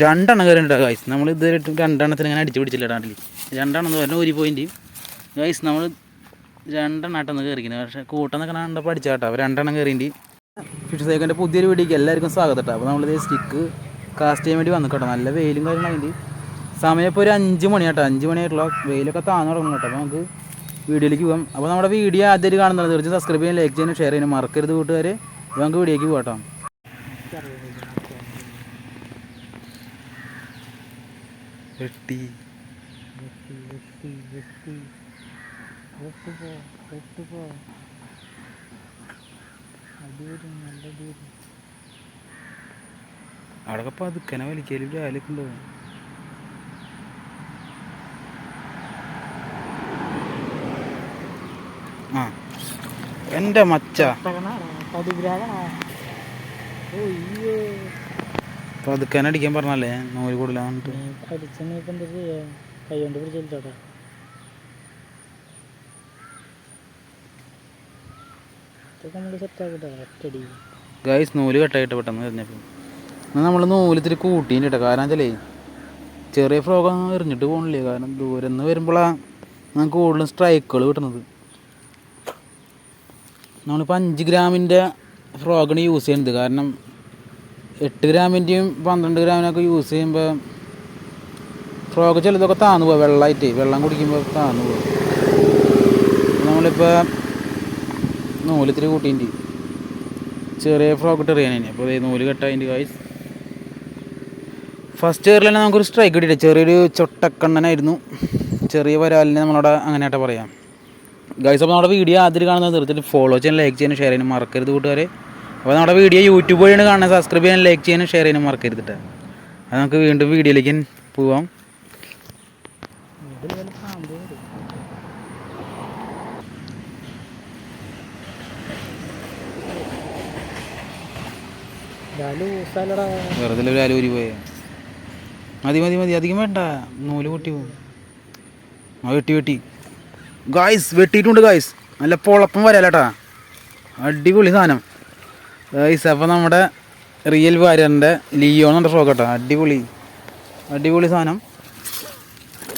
രണ്ടെണ്ണം. കയറിണ്ട് ഗൈസ് നമ്മൾ ഇതുവരെ രണ്ടെണ്ണത്തിന് ഇങ്ങനെ അടിച്ചു പിടിച്ചില്ലാണ്ടില്ല രണ്ടെണ്ണം എന്ന് പറഞ്ഞാൽ ഒരു പോയിന്റ് ഗൈസ് നമ്മൾ രണ്ടെണ്ണാട്ടെന്ന് കയറിക്കുന്നത് പക്ഷേ കൂട്ടെന്നൊക്കെ കണ്ടപ്പോൾ അടിച്ചാട്ടോ അപ്പോൾ രണ്ടെണ്ണം കയറിയിട്ട് ഫിഷ് സേക്കന്റെ പുതിയൊരു വീഡിയോക്ക് എല്ലാവർക്കും സ്വാഗതം കേട്ടോ. അപ്പോൾ നമ്മളിത് സ്റ്റിക്ക് കാസ്റ്റ് ചെയ്യാൻ വേണ്ടി വന്നു കേട്ടോ. നല്ല വെയിലും കാര്യങ്ങളും അതിന്റെ സമയം ഇപ്പോൾ ഒരു അഞ്ച് മണി കേട്ടോ. അഞ്ച് മണിയായിട്ടുള്ള വെയിലൊക്കെ താന്നു തുടങ്ങും കേട്ടോ. അപ്പോൾ നമുക്ക് വീഡിയോയിലേക്ക് പോകാം. അപ്പോൾ നമ്മുടെ വീഡിയോ ആദ്യമായിട്ട് കാണുന്നത് തീർച്ചയായും സബ്സ്ക്രൈബ് ചെയ്യാൻ ലൈക്ക് ചെയ്യാനും ഷെയർ ചെയ്യാനും മറക്കരുത് കൂട്ടുകാർ നമുക്ക് വീഡിയോയ്ക്ക് പോകാം കേട്ടോ. വെട്ടി. വെട്ടി വെട്ടി വെട്ടി വെട്ടുപോ വെട്ടുപോ അതൊരു നല്ല ദൂരം അവിടെ പതുക്കനെ വലിക്കലും രാവിലെയൊക്കെ ഉണ്ടാവും ആ എന്റെ മച്ച പതുക്കനെ അടിക്കാൻ പറഞ്ഞല്ലേ നൂൽ ഒറ്റടി ഗൈസ് നൂൽ കട്ടായിട്ട് പെട്ടെന്ന് എറിഞ്ഞപ്പോൾ എന്നാൽ നമ്മൾ നൂൽ ഇത്തിരി കൂട്ടീന്റെ കേട്ടോ കാരണം വെച്ചാലേ ചെറിയ ഫ്രോഗ് എറിഞ്ഞിട്ട് പോകണില്ലേ കാരണം ദൂരെ നിന്ന് വരുമ്പോഴാണ് നമുക്ക് കൂടുതലും സ്ട്രൈക്കുകൾ കിട്ടുന്നത്. നമ്മളിപ്പോൾ അഞ്ച് ഗ്രാമിന്റെ ഫ്രോഗാണ് യൂസ് ചെയ്യുന്നത്. കാരണം എട്ട് ഗ്രാമിന്റെയും പന്ത്രണ്ട് ഗ്രാമിനൊക്കെ യൂസ് ചെയ്യുമ്പോൾ ഫ്രോഗ് ചിലതൊക്കെ താന്നു പോകും വെള്ളമായിട്ട് വെള്ളം കുടിക്കുമ്പോൾ താന്നു പോകും നമ്മളിപ്പോൾ നൂലിത്തിരി കൂട്ടിയിട്ട് ചെറിയ ഫ്രോക്ക് ഇട്ട് എറിയാൻ അപ്പോൾ ഈ നൂൽ കെട്ടതിന്റെ കായ്സ് ഫസ്റ്റ് ഇയറിൽ തന്നെ നമുക്കൊരു സ്ട്രൈക്ക് കിട്ടിയിട്ട് ചെറിയൊരു ചൊട്ടക്കണ്ണനായിരുന്നു. ചെറിയ വരാലിനെ നമ്മളവിടെ അങ്ങനെയായിട്ട് പറയാം. ഗൈസ് അപ്പോൾ നമ്മുടെ വീഡിയോ ആദ്യം കാണുന്നത് തീർച്ചയായിട്ടും ഫോളോ ചെയ്യാൻ ലൈക്ക് ചെയ്യാനും ഷെയർ ചെയ്യാനും മറക്കരുത് കൂട്ടുകാരെ. അപ്പോൾ നമ്മുടെ വീഡിയോ യൂട്യൂബ് വഴിയാണ് കാണാൻ സബ്സ്ക്രൈബ് ചെയ്യാൻ ലൈക്ക് ചെയ്യാനും ഷെയർ ചെയ്യാനും മറക്കരുത് കേട്ടോ അത് നമുക്ക് വീണ്ടും വീഡിയോയിലേക്ക് പോവാം. വെറുതെ ഒരു അലൂരി പോയേ? മതി മതി മതി. അധികം വേണ്ട. നൂൽ പൊട്ടി പോകും ആ വെട്ടി വെട്ടി. ഗായ്സ് വെട്ടിയിട്ടുണ്ട് ഗായ്സ് നല്ല പൊളപ്പം വരാലേട്ടാ. അടിപൊളി സാധനം. ഗായ്സ് അപ്പോൾ നമ്മുടെ റിയൽ വാര്യറിന്റെ ലിയോ എന്നുണ്ട് ഫ്രോക്ക് കേട്ടോ. അടിപൊളി. അടിപൊളി സാധനം.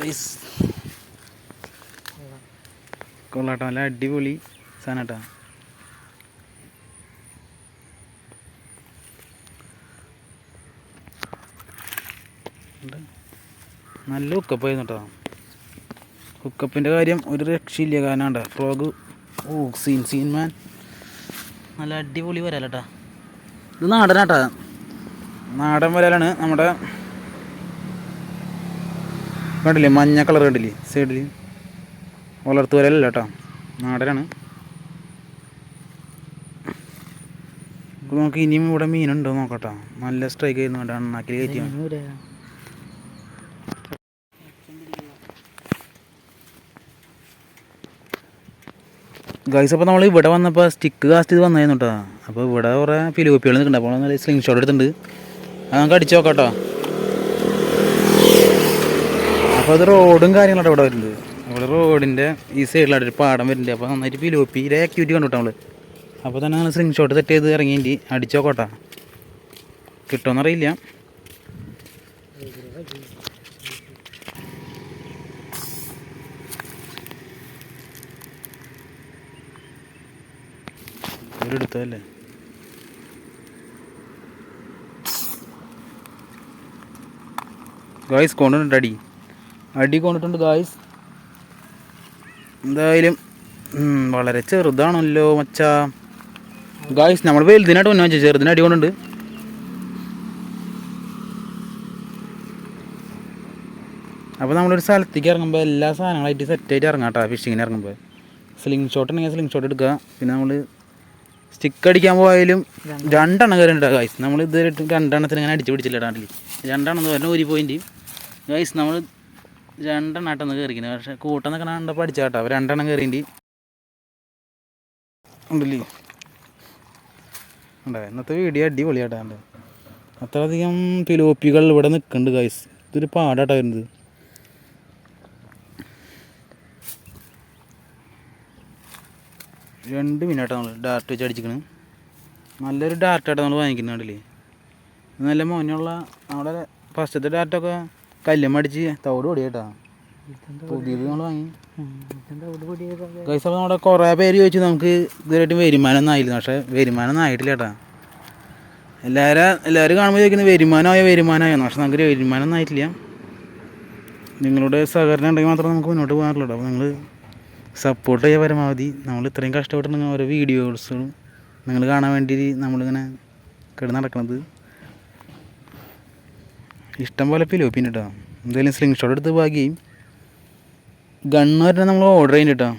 ഗൈസ് കൊള്ളാട്ടോ നല്ല അടിപൊളി സാധനം കേട്ടോ. നല്ല ഹുക്കപ്പായിരുന്നു കേട്ടോ. ഹുക്കപ്പിന്റെ കാര്യം ഒരു രക്ഷയില്ല. കാരണം ഫ്രോഗ് ഓ സീൻ സീൻ മാൻ നല്ല അടിപൊളി വരാലട്ടാ. ഇത് നാടനാട്ടാ. നാടൻ വരാലാണ് നമ്മുടെ കണ്ടില്ലേ മഞ്ഞ കളർ കണ്ടില്ലേ സൈഡിൽ വളർത്തു വരലല്ല കേട്ടോ നാടനാണ്. നമുക്ക് ഇനിയും ഇവിടെ മീനുണ്ടോ നോക്കട്ടോ. നല്ല സ്ട്രൈക്ക് ചെയ്യുന്നുണ്ട് അണ്ണാക്കിൽ കയറ്റിയാണ് ഗൈസ് അപ്പോൾ നമ്മൾ ഇവിടെ വന്നപ്പോൾ സ്റ്റിക്ക് കാസ്റ്റ് ചെയ്ത് വന്നായിരുന്നു കേട്ടോ അപ്പോൾ ഇവിടെ കുറേ ഫിലോപ്പികൾ നിൽക്കുന്നുണ്ട് അപ്പോൾ നല്ല സ്ലിംഗ് ഷോട്ട് എടുത്തിട്ടുണ്ട്. അത് നമുക്ക് അടിച്ചു നോക്കാം കേട്ടോ അപ്പോൾ അത് റോഡും കാര്യങ്ങളാണ് ഇവിടെ വരുന്നത്. ഇവിടെ റോഡിന്റെ ഈ സൈഡിലായിട്ട് ഒരു പാടം വരുന്നുണ്ട്. അപ്പോൾ നന്നായിട്ട് ഫിലോപ്പിയുടെ ആക്ടിവിറ്റി കണ്ടു നമ്മൾ അപ്പോൾ തന്നെ നമ്മൾ സ്ലിംഗ് ഷോട്ട് സെറ്റ് ചെയ്ത് ഇറങ്ങിയിട്ട് അടിച്ചു നോക്കാം കേട്ടോ കിട്ടുമെന്നറിയില്ല ഇവരെടുത്തതല്ലേ ഗായ്സ് കൊണ്ടിട്ടുണ്ട് അടി. അടി കൊണ്ടിട്ടുണ്ട് ഗായ്സ് എന്തായാലും വളരെ ചെറുതാണല്ലോ മച്ച. ഗായ്സ് നമ്മൾ വലുതിനായിട്ട് മുന്നേ വെച്ചാൽ ചെറുതിന് അടി കൊണ്ടുണ്ട്. അപ്പോൾ നമ്മളൊരു സ്ഥലത്തേക്ക് ഇറങ്ങുമ്പോൾ എല്ലാ സാധനങ്ങളായിട്ട് സെറ്റായിട്ട് ഇറങ്ങാം കേട്ടോ ഫിഷിങ്ങിന് ഇറങ്ങുമ്പോൾ സ്ലിംഗ് ഷോട്ട് ഉണ്ടെങ്കിൽ സ്ലിംഗ് ഷോട്ട് എടുക്കുക. പിന്നെ നമ്മൾ സ്റ്റിക്ക് അടിക്കാൻ പോയാലും രണ്ടെണ്ണം. കയറി ഉണ്ടാകും ഗൈസ് നമ്മൾ ഇതുവരെ രണ്ടെണ്ണത്തിന് ഇങ്ങനെ അടിച്ച് പിടിച്ചില്ല ഇടാണ്ടില്ല രണ്ടെണ്ണം പറഞ്ഞാൽ ഒരു പോയിന്റ് ഗൈസ് നമ്മൾ രണ്ടെണ്ണം ആട്ടെന്ന് കയറിക്കുന്നത് പക്ഷേ കൂട്ടെന്നൊക്കെ കണ്ടപ്പോൾ അടിച്ച കേട്ടോ. അപ്പോൾ രണ്ടെണ്ണം കയറിയിട്ട് ഉണ്ടല്ലേ? ഉണ്ടോ? ഇന്നത്തെ വീഡിയോ അടിപൊളിയാട്ടാണ്ട് അത്രയധികം പിലോപ്പികൾ ഇവിടെ നിൽക്കുന്നുണ്ട് ഗൈസ് ഇതൊരു പാടാട്ടാ വരുന്നത്. രണ്ട് മിനിറ്റാണ് നമ്മൾ ഡാർട്ട് വെച്ച് അടിച്ചിരിക്കുന്നത് നല്ലൊരു ഡാർട്ടായിട്ട് നമ്മൾ വാങ്ങിക്കുന്നുണ്ടല്ലേ നല്ല മോനുള്ള നമ്മുടെ ഫസ്റ്റത്തെ ഡാർട്ടൊക്കെ കല്ലും അടിച്ച് തവിട് പൊടി കേട്ടോ പുതിയത് നമ്മൾ വാങ്ങി. കൈസ നമ്മുടെ കുറേ പേര് ചോദിച്ചു നമുക്ക് ഇതുവരെയായിട്ടും വരുമാനമൊന്നും ആയില്ല പക്ഷേ വരുമാനമൊന്നും ആയിട്ടില്ല കേട്ടാ എല്ലാവരും എല്ലാവരും കാണുമ്പോൾ ചോദിക്കുന്നത് വരുമാനമായോ വരുമാനമായോ? പക്ഷെ നമുക്ക് വരുമാനമൊന്നും ആയിട്ടില്ല. നിങ്ങളുടെ സഹകരണം ഉണ്ടെങ്കിൽ മാത്രമേ നമുക്ക് മുന്നോട്ട് പോകാറുള്ളൂ അപ്പോൾ നിങ്ങൾ സപ്പോർട്ട് ചെയ്യുക പരമാവധി നമ്മൾ ഇത്രയും കഷ്ടപ്പെട്ടിട്ടുണ്ടെങ്കിൽ ഓരോ വീഡിയോസും നിങ്ങൾ കാണാൻ വേണ്ടി നമ്മളിങ്ങനെ കിടന്ന് നടക്കണത്. ഇഷ്ടം പോലെ പിലോ പിന്നെ കേട്ടോ എന്തായാലും സ്ലിംഗ് ഷോട്ട് എടുത്ത് ഭാഗ്യം. ഗണ്ണ് നമ്മൾ ഓർഡർ ചെയ്യുന്നുണ്ട് കേട്ടോ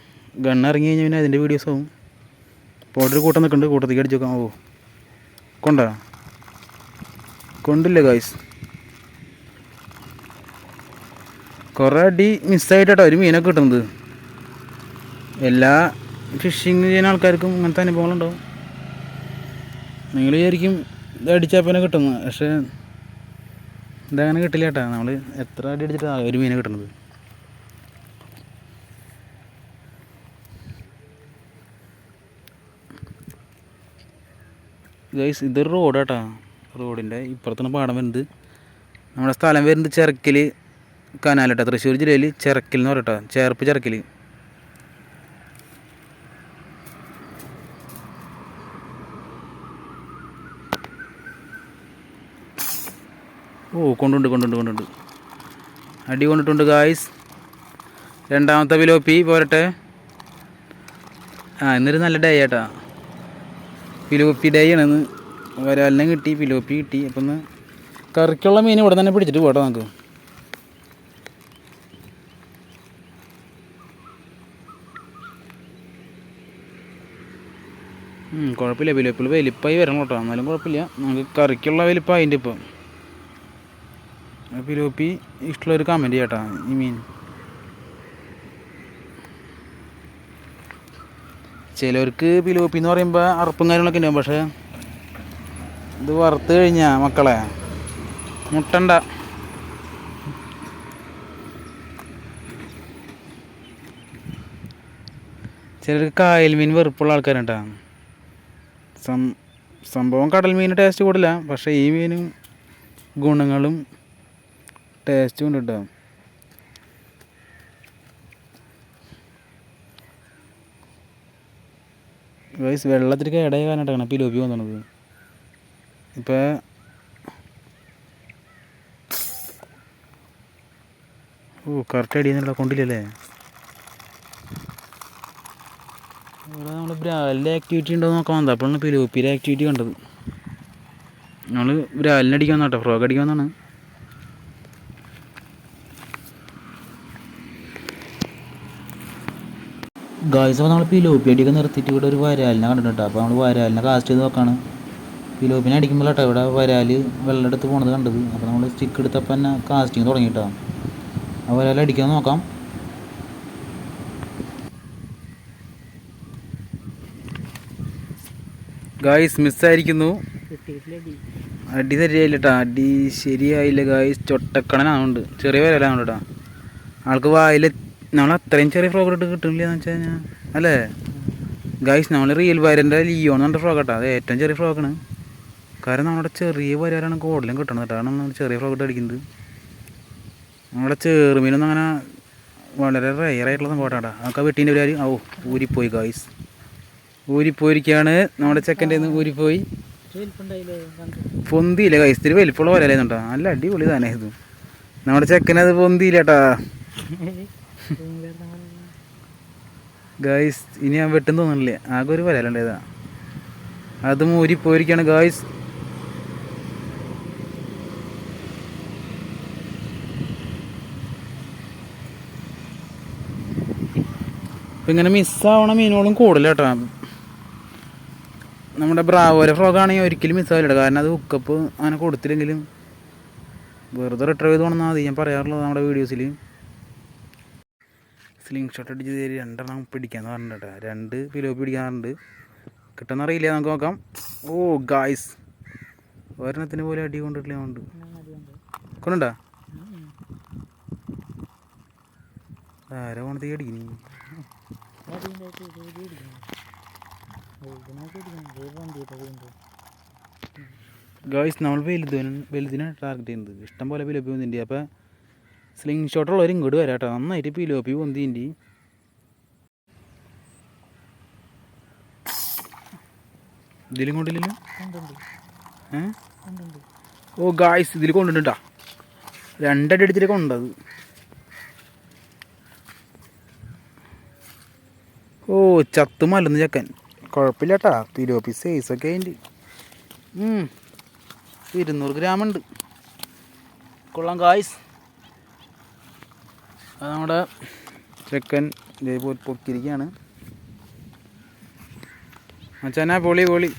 ഗണ്ണ് ഇറങ്ങി കഴിഞ്ഞാൽ പിന്നെ അതിന്റെ വീഡിയോസ് ആവും. അപ്പോൾ ഓർഡർ കൂട്ടം നിൽക്കുന്നുണ്ട്. കൂട്ടത്തേക്ക് അടിച്ച് നോക്കാം ഓ. കൊണ്ടോ? കൊണ്ടില്ല ഗായ്സ് കുറേ അടി മിസ്സായിട്ടോ ഒരു മീനൊക്കെ കിട്ടുന്നത്. എല്ലാ ഫിഷിങ് ചെയ്യുന്ന ആൾക്കാർക്കും ഇങ്ങനത്തെ അനുഭവങ്ങളുണ്ടാവും. നിങ്ങൾ വിചാരിക്കും ഇത് അടിച്ചാൽ പിന്നെ കിട്ടുന്നു പക്ഷേ ഇതങ്ങനെ കിട്ടില്ല കേട്ടോ. നമ്മൾ എത്ര അടി അടിച്ചിട്ടാണ് ഒരു മീനെ കിട്ടുന്നത്. ഗൈസ് ഇത് റോഡ് കേട്ടോ റോഡിന്റെ ഇപ്പുറത്തുനിന്ന് പാടം വരുന്നത്. നമ്മുടെ സ്ഥലം വരുന്നത് ചിറക്കിൽ കനാലട്ടോ തൃശ്ശൂർ ജില്ലയിൽ ചിറക്കിൽ എന്ന് പറയട്ടോ ചേർപ്പ് ചിറക്കൽ ഓ കൊണ്ടുണ്ട് കൊണ്ടുണ്ട് കൊണ്ടുണ്ട്. അടി കൊണ്ടിട്ടുണ്ട് ഗായ്സ് രണ്ടാമത്തെ വിലോപ്പി പോരട്ടെ. ആ ഇന്നൊരു നല്ല ഡേ ആട്ടാ. പിലോപ്പി ഡേ ആണെന്ന് വരാലിനെ കിട്ടി പിലോപ്പി കിട്ടി. അപ്പം ഒന്ന് കറിക്കുള്ള മീൻ ഇവിടെ തന്നെ പിടിച്ചിട്ട് പോട്ടോ നമുക്ക്. കുഴപ്പമില്ല. പിലോപ്പിൾ വലിപ്പമായി വരണം കേട്ടോ. എന്നാലും കുഴപ്പമില്ല. നമുക്ക് കറിക്കുള്ള വലിപ്പം അതിന്റെ ഇപ്പം. പിലോപ്പി ഇഷ്ടമുള്ളൊരു കമന്റ് ചെയ്യട്ടാ ഈ മീൻ. ചിലവർക്ക് പിലോപ്പി എന്ന് പറയുമ്പോൾ അറുപ്പും കാര്യങ്ങളൊക്കെ ഉണ്ടാവും പക്ഷേ ഇത് വറുത്ത് കഴിഞ്ഞാൽ മക്കളെ മുട്ടണ്ട. ചിലർക്ക് കായൽ മീൻ വെറുപ്പുള്ള ആൾക്കാരുണ്ടാ. സംഭവം കടൽ മീൻ ടേസ്റ്റ് കൂടില്ല പക്ഷേ ഈ മീനും ഗുണങ്ങളും ടേസ്റ്റും ഉണ്ട് കേട്ടോ ഗൈസ് വെള്ളത്തിൽ കേടായ ഈ ലോബി വന്നത്. ഇപ്പോൾ ഓ കറക്റ്റ് അടിയെന്നുള്ള കൊണ്ടില്ലല്ലേ? ഇവിടെ നമ്മൾ ബ്രാലിന്റെ ആക്ടിവിറ്റി ഉണ്ടോ നോക്കാൻ വന്നത്. അപ്പോഴാണ് പിലോപ്പിയുടെ ആക്ടിവിറ്റി കണ്ടത്. നമ്മൾ ബ്രാലിനടിക്കാൻ വന്നാട്ടോ ഫ്രോഗ് അടിക്കാൻ വന്നാണ് ഗായ്സ് അപ്പോൾ നമ്മൾ പിലോപ്പി അടിയൊക്കെ നിർത്തിയിട്ട് ഇവിടെ ഒരു വരാലിനെ കണ്ടിട്ടുണ്ട് അപ്പോൾ നമ്മൾ വരാലിനെ കാസ്റ്റ് ചെയ്ത് നോക്കാണ്. പിലോപ്പിനെ അടിക്കുമ്പോൾ കേട്ടോ ഇവിടെ വരാൽ വെള്ളം എടുത്ത് പോണത് കണ്ടത്. അപ്പോൾ നമ്മൾ സ്റ്റിക്ക് എടുത്തപ്പോൾ തന്നെ കാസ്റ്റിങ് തുടങ്ങിയിട്ടാണ് ആ വരാൽ അടിക്കാൻ നോക്കാം. ഗായ്സ് മിസ്സായിരിക്കുന്നു അടി ശരിയായില്ല കേട്ടോ അടി ശരിയായില്ല ഗായ്സ് ചൊട്ടക്കണനാണുണ്ട് ചെറിയ വരാലാണ് കേട്ടോ ആൾക്ക് വായിൽ നമ്മൾ അത്രയും ചെറിയ ഫ്രോക്ക് ഇട്ട് കിട്ടുന്നില്ല എന്ന് വെച്ച് കഴിഞ്ഞാൽ അല്ലേ? ഗൈസ് നമ്മൾ റിയൽ വയറിന്റെ ലിയോ എന്ന് പറഞ്ഞ ഫ്രോഗ് കേട്ടോ അത് ഏറ്റവും ചെറിയ ഫ്രോക്കാണ് കാരണം നമ്മുടെ ചെറിയ വരാനാണ് കൂടുതലും കിട്ടണത് കേട്ടോ. കാരണം നമ്മൾ ചെറിയ ഫ്രോക്ക് ഇട്ട് അടിക്കുന്നത്. നമ്മുടെ ചെറുമീനൊന്നും അങ്ങനെ വളരെ റെയർ ആയിട്ടുള്ള സംഭവം കേട്ടോ. അതൊക്കെ വെട്ടീന്റെ ഒരു കാര്യം ഓ ഊരിപ്പോയി ഗൈസ് ഊരിപ്പോയിരിക്കുകയാണ് നമ്മുടെ ചെക്കന്റെ ഊരിപ്പോയി. പൊന്തിയില്ല ഗൈസ് വലിപ്പമുള്ള വലിപ്പുള്ള കേട്ടോ. നല്ല അടിപൊളി തന്നെ ഇത് നമ്മുടെ ചെക്കനത് പൊന്തിയില്ല കേട്ടാ. ഗായ്സ് ഇനി ഞാൻ വെട്ടും തോന്നുന്നില്ല. ആകെ ഒരു വരലുണ്ടേതാ അത് മൂരി പോയിരിക്കാണ് ഗായ്സ് ഇങ്ങനെ മിസ്സാവണ മീനുകളും കൂടുതൽ കേട്ടോ നമ്മുടെ ബ്രാവോര ഫ്രോഗ് ആണെങ്കിൽ ഒരിക്കലും മിസ്സാവില്ല കാരണം അത് ഹുക്കപ്പ് അങ്ങനെ കൊടുത്തില്ലെങ്കിലും വെറുതെ റിട്ടർ ചെയ്ത് കൊണ്ടാൽ മതി. ഞാൻ പറയാറുള്ളത് നമ്മുടെ വീഡിയോസിൽ സ്ലിംഗ് ഷോട്ട് അടിച്ച് തരി രണ്ടെണ്ണം പിടിക്കാന്ന് പറഞ്ഞിട്ട്. രണ്ട് കിലോ പിടിക്കാറുണ്ട്. കിട്ടുന്ന അറിയില്ല നമുക്ക് നോക്കാം. ഓ ഗായ്സ് ഒരെണ്ണത്തിന് പോലെ അടി കൊണ്ടിട്ടില്ല കൊണ്ട് കൊണ്ടുണ്ടോ ആരോ കൊണ്ടത്തേക്ക് അടിക്കുന്നു ഗായ്സ് നമ്മൾ വലുതിന് വലുതിനാണ് ടാർഗറ്റ് ചെയ്യുന്നത്. ഇഷ്ടം പോലെ പിലോപ്പി പൊന്തിന്റെ അപ്പോൾ സ്ലിംഗ് ഷോട്ടുള്ളവരും ഇങ്ങോട്ട് വരാം കേട്ടോ. നന്നായിട്ട് പിലോപ്പി പൊന്തിന്റെ ഇതിലും കൊണ്ടില്ലല്ലോ? ഓ ഗായ്സ് ഇതിൽ കൊണ്ടുണ്ടാ രണ്ടടി അടിച്ചിട്ട് കൊണ്ടത്. ഓ ചത്ത് മലന്ന് ചക്കൻ. കുഴപ്പമില്ല കേട്ടാ പിലോപ്പി സൈസൊക്കെ അതിന്റെ ഇരുന്നൂറ് ഗ്രാമുണ്ട് കൊള്ളാം ഗായ്സ് അത് നമ്മുടെ ചെക്കൻ ഇതേപോലെ പൊക്കിരിക്കുകയാണ് മച്ചാനാ പൊളി പൊളി.